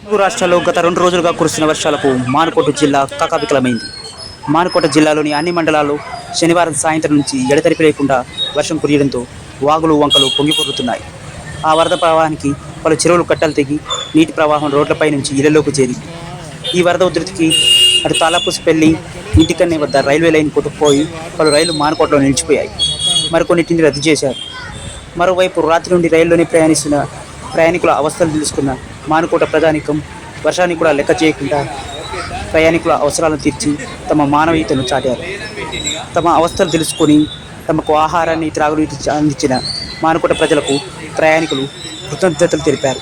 తెలుగు రాష్ట్రాల్లో గత రెండు రోజులుగా కురుస్తున్న వర్షాలకు మానుకోట జిల్లా కకావికలమైంది మానుకోట జిల్లాలోని అన్ని మండలాలు శనివారం సాయంత్రం నుంచి ఎడతెరిపి లేకుండా వర్షం కురియడంతో వాగులు వంకలు పొంగిపొరుతున్నాయి ఆ వరద ప్రవాహానికి పలు చెరువులు కట్టలు తెగి నీటి ప్రవాహం రోడ్లపై నుంచి ఇళ్ళలోకి చేరింది. ఈ వరద ఉధృతికి అటు తాలాపుసిపల్లి ఇంటికన్నే వద్ద రైల్వే లైన్ కొట్టుకుపోయి పలు రైళ్ళు మానుకోటలో నిలిచిపోయాయి. మరికొన్నిటిని రద్దు చేశారు. మరోవైపు రాత్రి నుండి రైల్లోనే ప్రయాణిస్తున్న ప్రయాణికుల అవస్థలు తెలుసుకున్న మానుకోట ప్రజానికం వర్షాన్ని కూడా లెక్క చేయకుండా ప్రయాణికుల అవసరాలను తీర్చి తమ మానవీయతను చాటారు. తమ అవస్థలు తెలుసుకొని తమకు ఆహారాన్ని త్రాగునీటి అందించిన మానుకోట ప్రజలకు ప్రయాణికులు కృతజ్ఞతలు తెలిపారు.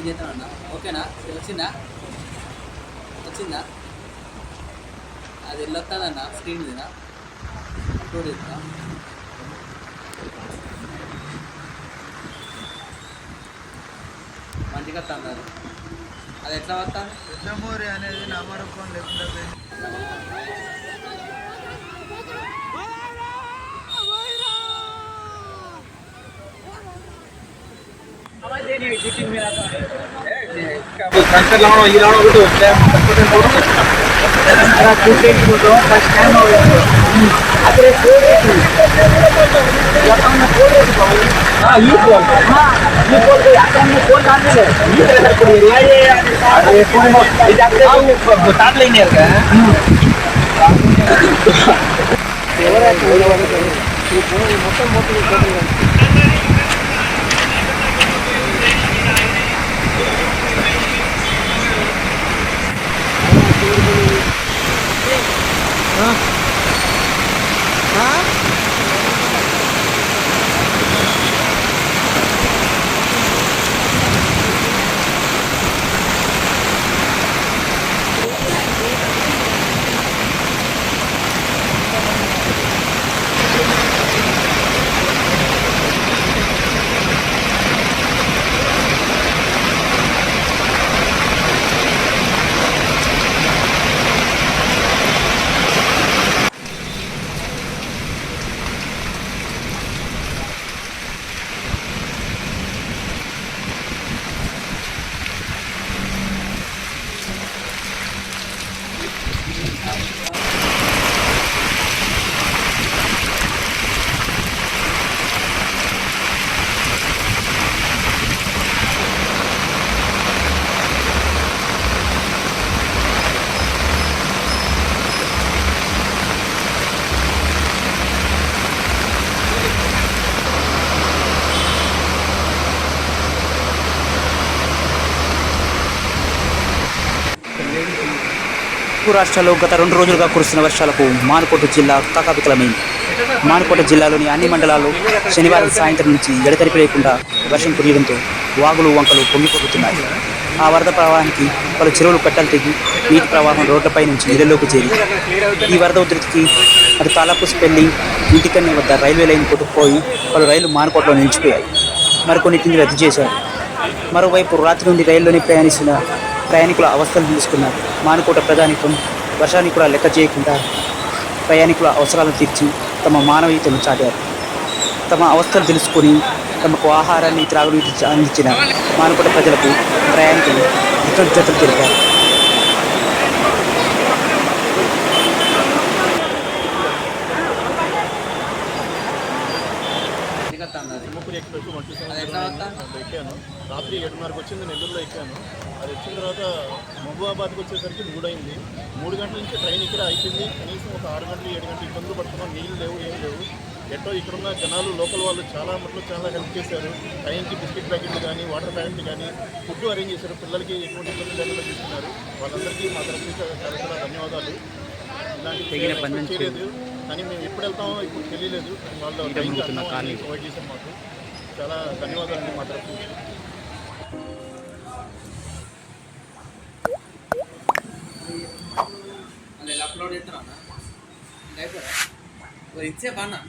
ఏం చేస్తానన్నా ఓకేనా వచ్చిందా? వచ్చిందా? అది వెళ్ళొస్తుందన్న స్క్రీన్ మీద? అప్లోడ్ చేస్తా మంచిగా అన్నారు అది. ఎట్లా వస్తాను అనేది అనేది మరొక లేకుండా ಕಂಕರ್ ಲಾವಣ ಈ ಲಾವಣ ಬಿಟ್ಟು ಕೂತ್ಕೊಂಡು ಫಸ್ಟ್ ಟೈಮ್ ಆದರೆ ಈ ಫೋನ್ ಈ ಫೋನ್ ಯಾಕಂದ್ರೆ ಫೋನ್ ಆದ್ಮೇಲೆ ಈ ಥರ ಕರ್ಕೊಂಡು ತಾಟ್ಲೈನ್ ಇರ್ಕ ఎవరైతే మొత్తం మొత్తం Huh? తెలుగు రాష్ట్రాల్లో గత రెండు రోజులుగా కురుస్తున్న వర్షాలకు మానుకోట జిల్లా కకావికలమైంది మానుకోట జిల్లాలోని అన్ని మండలాలు శనివారం సాయంత్రం నుంచి ఎడతెరిపి లేకుండా వర్షం కురియడంతో వాగులు వంకలు పొంగిపోతున్నాయి. ఆ వరద ప్రవాహానికి పలు చెరువులు కట్టలు తెగి నీటి ప్రవాహం రోడ్లపై నుంచి ఇళ్ళలోకి చేరి ఈ వరద ఉధృతికి అటు తాలాపుసిపల్లి ఇంటికన్నీ వద్ద రైల్వే లైన్ కొట్టుకుపోయి పలు రైళ్ళు మానుకోటలో నిలిచిపోయాయి. మరికొన్నింటిని రద్దు చేశారు. మరోవైపు రాత్రి నుండి రైల్లోనే ప్రయాణిస్తున్న ప్రయాణికుల అవస్థలు తీసుకున్నారు మానుకోట ప్రధానికం వర్షాన్ని కూడా లెక్క చేయకుండా ప్రయాణికుల అవసరాలను తీర్చి తమ మానవీయతను చాటారు. తమ అవస్థలు తెలుసుకొని తమకు ఆహారాన్ని త్రాగునీటి అందించిన మానుకోట ప్రజలకు ప్రయాణికులు కృతజ్ఞతలు తెలిపారు మంచిగా వస్తుంది అది తుమ్మకూరు ఎక్స్ప్రెస్ వన్ టూ అది ఎట్లా ఎక్కాను. రాత్రి ఏడున్నరకు వచ్చింది నెల్లూరులో ఎక్కాను. అది వచ్చిన తర్వాత మహబూబాబాద్కి వచ్చేసరికి మూడైంది మూడు గంటల నుంచి ట్రైన్ ఇక్కడ అయిపోయింది. కనీసం ఒక ఆరు గంటలు ఏడు గంటలు ఇబ్బందులు పడుతున్నాం. నీళ్ళు లేవు ఏం లేవు. ఎట్టో ఇక్కడున్న జనాలు లోకల్ వాళ్ళు చాలా మట్లు చాలా హెల్ప్ చేశారు. టైంకి బిస్కెట్ ప్యాకెట్లు కానీ వాటర్ ప్యాకెట్లు కానీ ఫుడ్ అరేంజ్ చేశారు. పిల్లలకి ఎటువంటి ఇబ్బంది లేకుండా తీసుకున్నారు. వాళ్ళందరికీ మా తరఫు చాలా చాలా ధన్యవాదాలు. ఇలాంటి చేయలేదు కానీ మేము ఎప్పుడు వెళ్తామో ఇప్పుడు తెలియలేదు. వాళ్ళు ప్రొవైడ్ చేశారు మాకు. చాలా ధన్యవాదాలు అండి మా తరఫు నుంచి అది ఎలా అప్లోడ్ చేస్తారా ఇంకా అయిపోయా ఇచ్చే బాగా